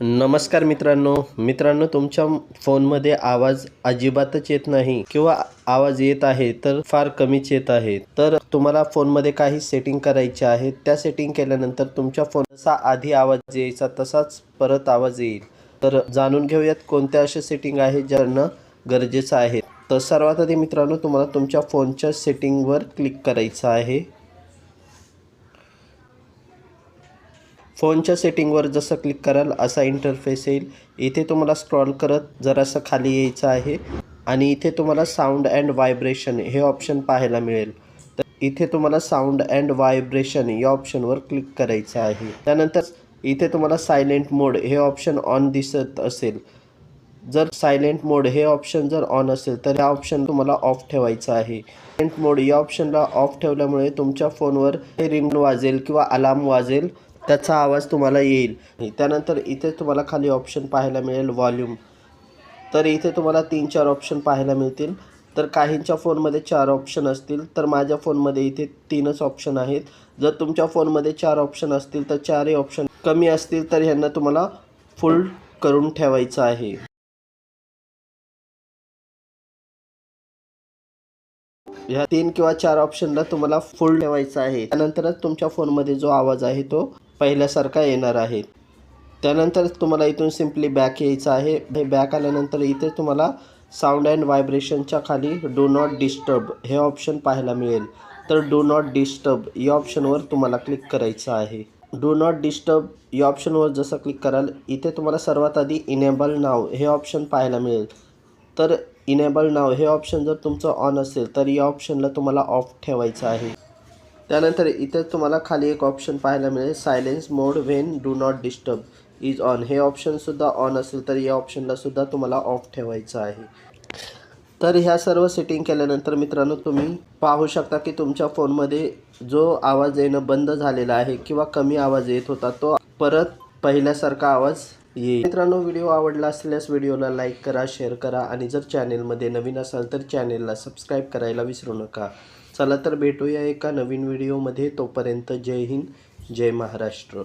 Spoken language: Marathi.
नमस्कार मित्रांनो. मित्रांनो तुमच्या फोनमध्ये आवाज अजिबातच येत नाही किंवा आवाज येत आहे तर फार कमीच येत आहे. तर तुम्हाला फोनमध्ये काही सेटिंग करायचे आहे. त्या सेटिंग केल्यानंतर तुमच्या फोन जसा आधी आवाज यायचा तसाच परत आवाज येईल. तर जाणून घेऊयात कोणत्या अशा सेटिंग आहे ज्यांना गरजेचं आहे. तर सर्वात आधी मित्रांनो तुम्हाला तुमच्या फोनच्या सेटिंगवर क्लिक करायचं आहे. फोनच्या सेटिंगवर जसं क्लिक कराल असा इंटरफेस येईल. इथे तुम्हाला स्क्रॉल करत जरासं खाली यायचं आहे आणि इथे तुम्हाला साऊंड अँड व्हायब्रेशन हे ऑप्शन पाहायला मिळेल. तर इथे तुम्हाला साऊंड अँड व्हायब्रेशन या ऑप्शनवर क्लिक करायचं आहे. त्यानंतर इथे तुम्हाला सायलेंट मोड हे ऑप्शन ऑन दिसत असेल. जर सायलेंट मोड हे ऑप्शन जर ऑन असेल तर हा ऑप्शन तुम्हाला ऑफ ठेवायचं आहे. सायलेंट मोड या ऑप्शनला ऑफ ठेवल्यामुळे तुमच्या फोनवर रिंग वाजेल किंवा अलार्म वाजेल. त्याचा आवाज तुम्हाला येईल. त्यानंतर इथे तुम्हाला खाली ऑप्शन पाहायला मिळेल व्हॉल्यूम तर इथे तुम्हाला तीन चार ऑप्शन पाहायला मिळतील. तर काहींच्या फोनमध्ये चार ऑप्शन असतील तर माझ्या फोनमध्ये इथे तीनच ऑप्शन आहेत. जर तुमच्या फोनमध्ये चार ऑप्शन असतील तर चारही ऑप्शन कमी असतील तर ह्यांना तुम्हाला फुल करून ठेवायचं आहे. ह्या तीन किंवा चार ऑप्शनला तुम्हाला फुल ठेवायचा आहे. त्यानंतरच तुमच्या फोनमध्ये जो आवाज आहे तो पहिल्यासारखा येणार आहे. त्यानंतर तुम्हाला इथून सिम्पली बॅक यायचं आहे. हे बॅक आल्यानंतर इथे तुम्हाला साऊंड अँड व्हायब्रेशनच्या खाली डू नॉट डिस्टर्ब हे ऑप्शन पाहायला मिळेल. तर डू नॉट डिस्टर्ब या ऑप्शनवर तुम्हाला क्लिक करायचं आहे. डू नॉट डिस्टर्ब या ऑप्शनवर जसं क्लिक कराल इथे तुम्हाला सर्वात आधी इनेबल नाव हे ऑप्शन पाहायला मिळेल. तर इनेबल नाव. हे ऑप्शन जर तुमचं ऑन असेल तर या ऑप्शनला तुम्हाला ऑफ ठेवायचं आहे. त्यानंतर इथे तुम्हाला खाली एक ऑप्शन पाहायला मिळेल. Silence mode when do not disturb is on हे ऑप्शनसुद्धा ऑन असेल तर या ऑप्शनलासुद्धा तुम्हाला ऑफ ठेवायचं आहे. तर ह्या सर्व सेटिंग केल्यानंतर मित्रांनो तुम्ही पाहू शकता की तुमच्या फोनमध्ये जो आवाज येणं बंद झालेला आहे किंवा कमी आवाज येत होता तो परत पहिल्यासारखा आवाज येईल मित्रांनो व्हिडिओ आवडला असल्यास व्हिडिओला लाईक करा शेअर करा आणि जर चॅनेलमध्ये नवीन असाल तर चॅनेलला सबस्क्राईब करायला विसरू नका. चला तर भेटूया एका नवीन व्हिडिओमध्ये. तोपर्यंत जय हिंद जय महाराष्ट्र.